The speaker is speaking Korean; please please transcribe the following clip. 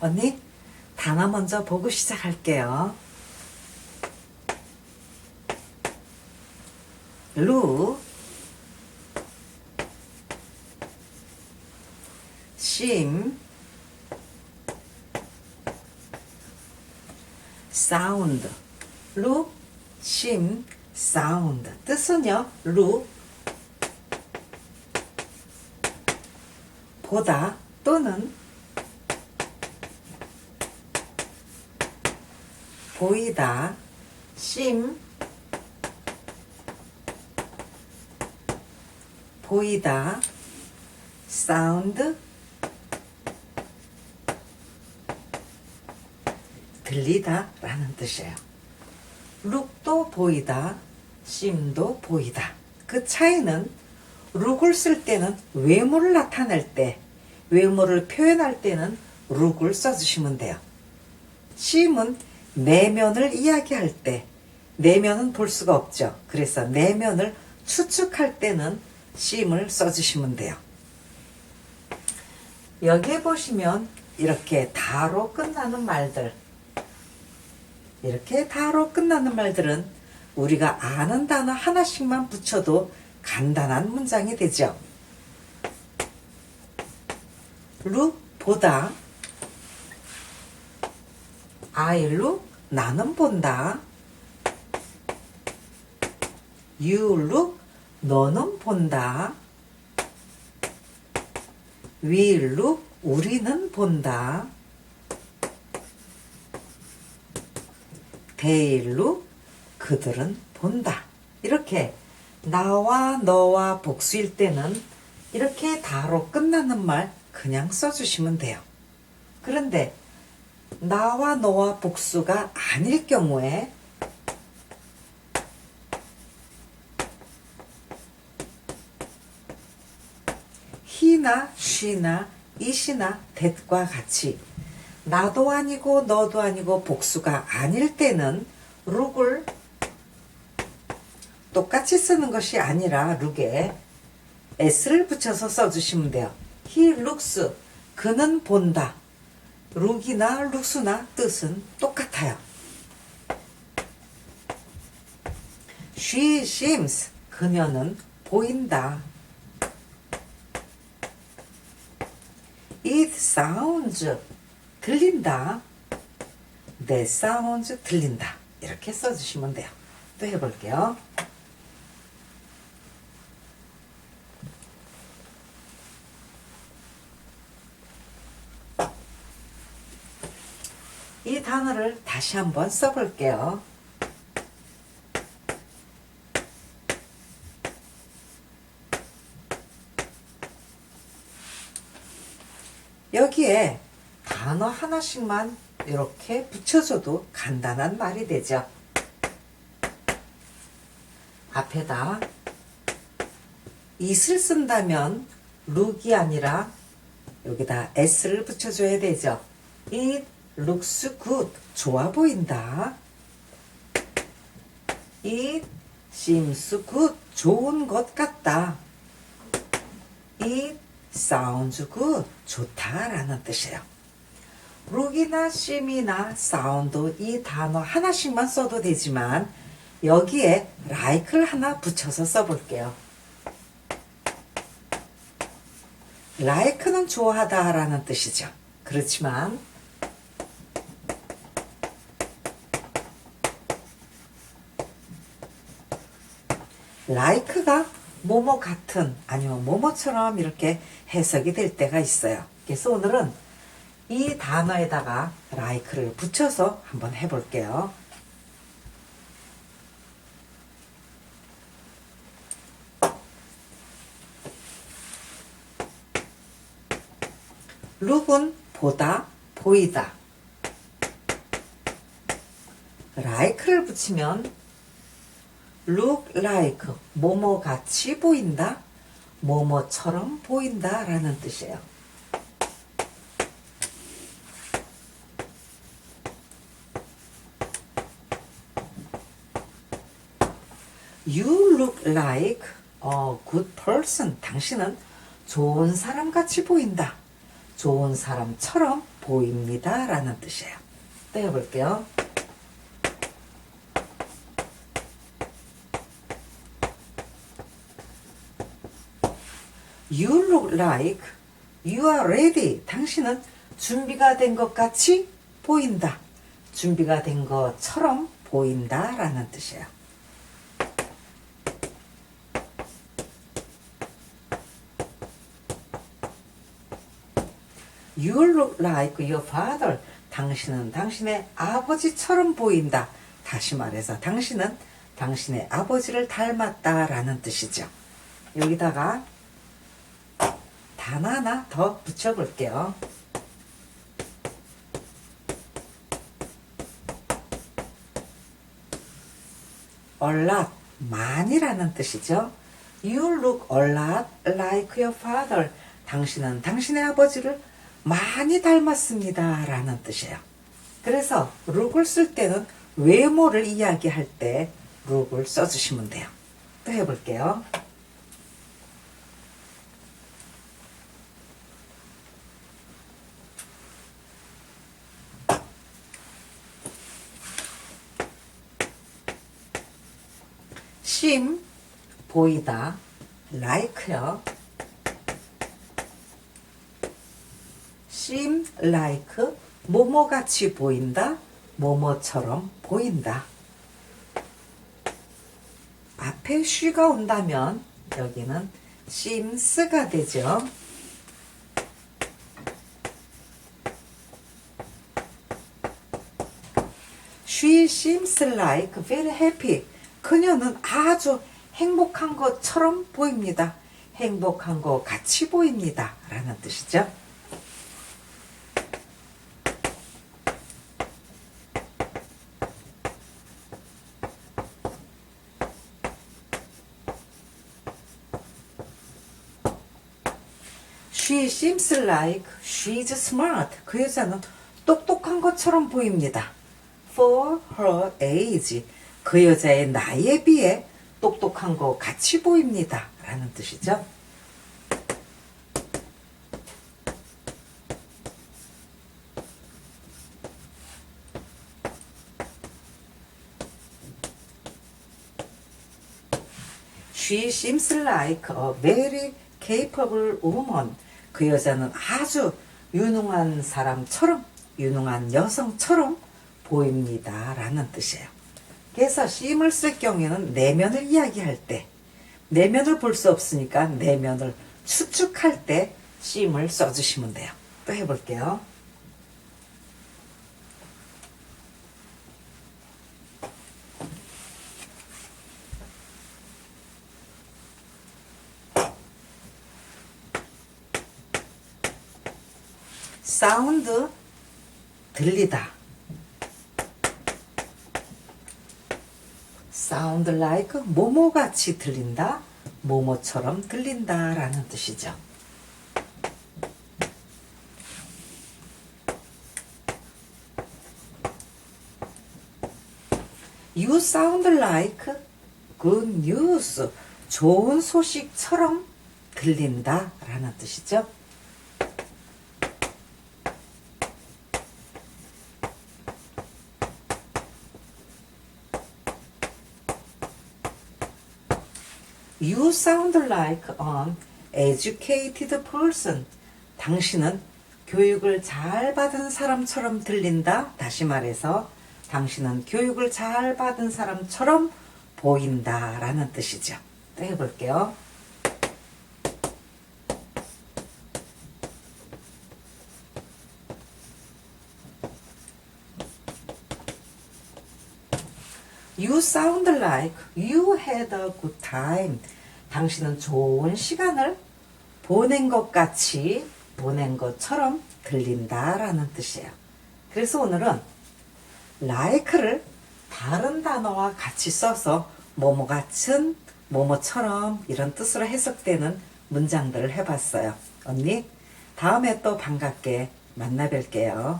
언니, 단어 먼저 보고 시작할게요. 루, 심, 사운드. 루, 심, 사운드. 뜻은요, 루, 보다 또는 보이다, 심, 보이다, 사운드, 들리다 라는 뜻이에요. 룩도 보이다, 심도 보이다. 그 차이는 룩을 쓸 때는 외모를 나타낼 때, 외모를 표현할 때는 룩을 써주시면 돼요. 심은 내면을 이야기할 때, 내면은 볼 수가 없죠. 그래서 내면을 추측할 때는 심을 써주시면 돼요. 여기에 보시면 이렇게 다로 끝나는 말들, 이렇게 다로 끝나는 말들은 우리가 아는 단어 하나씩만 붙여도 간단한 문장이 되죠. look 보다 I look 나는 본다. You look 너는 본다. We look 우리는 본다. They look 그들은 본다. 이렇게 나와 너와 복수일 때는 이렇게 다로 끝나는 말 그냥 써주시면 돼요. 그런데 나와 너와 복수가 아닐 경우에 he나 she나 it이나 that과 같이 나도 아니고 너도 아니고 복수가 아닐 때는 look을 똑같이 쓰는 것이 아니라 룩에 s를 붙여서 써주시면 돼요. He looks 그는 본다. 룩이나 룩스나 뜻은 똑같아요. She seems 그녀는 보인다. It sounds 들린다. That sounds 들린다. 이렇게 써주시면 돼요. 또 해볼게요. 이 단어를 다시 한번 써볼게요. 여기에 단어 하나씩만 이렇게 붙여줘도 간단한 말이 되죠. 앞에다 it을 쓴다면 look이 아니라 여기다 s를 붙여줘야 되죠. it looks good. 좋아 보인다. It seems good. 좋은 것 같다. It sounds good. 좋다라는 뜻이에요. look이나 seem이나 sound 이 단어 하나씩만 써도 되지만 여기에 like를 하나 붙여서 써볼게요. like는 좋아하다라는 뜻이죠. 그렇지만 like가 뭐뭐 같은 아니면 뭐뭐처럼 이렇게 해석이 될 때가 있어요. 그래서 오늘은 이 단어에다가 like를 붙여서 한번 해볼게요. look은 보다, 보이다. like를 붙이면 look like 뭐뭐 같이 보인다 뭐뭐처럼 보인다 라는 뜻이에요 You look like a good person. 당신은 좋은 사람 같이 보인다. 좋은 사람처럼 보입니다. 라는 뜻이에요. 또 해볼게요. You look like you are ready. 당신은 준비가 된 것 같이 보인다. 준비가 된 것처럼 보인다. 라는 뜻이에요. You look like your father. 당신은 당신의 아버지처럼 보인다. 다시 말해서 당신은 당신의 아버지를 닮았다라는 뜻이죠. 여기다가 단 하나 더 붙여볼게요. lot, 많이라는 뜻이죠. You look a lot like your father. 당신은 당신의 아버지를 많이 닮았습니다. 라는 뜻이에요. 그래서 look을 쓸 때는 외모를 이야기할 때 look을 써주시면 돼요. 또 해볼게요. 심 보이다 like요. seem like 뭐뭐같이 보인다 뭐뭐처럼 보인다 앞에 she가 온다면 여기는 seems가 되죠 She seems like very happy. 그녀는 아주 행복한 것처럼 보입니다. 행복한 것 같이 보입니다. 라는 뜻이죠. She seems like she's smart. 그 여자는 똑똑한 것처럼 보입니다. For her age. 그 여자의 나이에 비해 똑똑한 것 같이 보입니다. 라는 뜻이죠. She seems like a very. 그 여자는 아주 유능한 사람처럼, 유능한 여성처럼 보입니다. 라는 뜻이에요. 그래서 seem을 쓸 경우에는 내면을 이야기할 때, 내면을 볼 수 없으니까 내면을 추측할 때 seem을 써주시면 돼요. 또 해볼게요. 사운드 들리다. Sound like 뭐뭐같이 들린다. 뭐뭐처럼 들린다 라는 뜻이죠. You sound like good news. 좋은 소식처럼 들린다 라는 뜻이죠. You sound like an educated person. 당신은 교육을 잘 받은 사람처럼 들린다. 다시 말해서 당신은 교육을 잘 받은 사람처럼 보인다. 라는 뜻이죠. 또 해볼게요. You sound like you had a good time. 당신은 좋은 시간을 보낸 것 같이 보낸 것처럼 들린다라는 뜻이에요. 그래서 오늘은 like를 다른 단어와 같이 써서 뭐뭐 같은 뭐뭐처럼 이런 뜻으로 해석되는 문장들을 해봤어요. 언니, 다음에 또 반갑게 만나 뵐게요.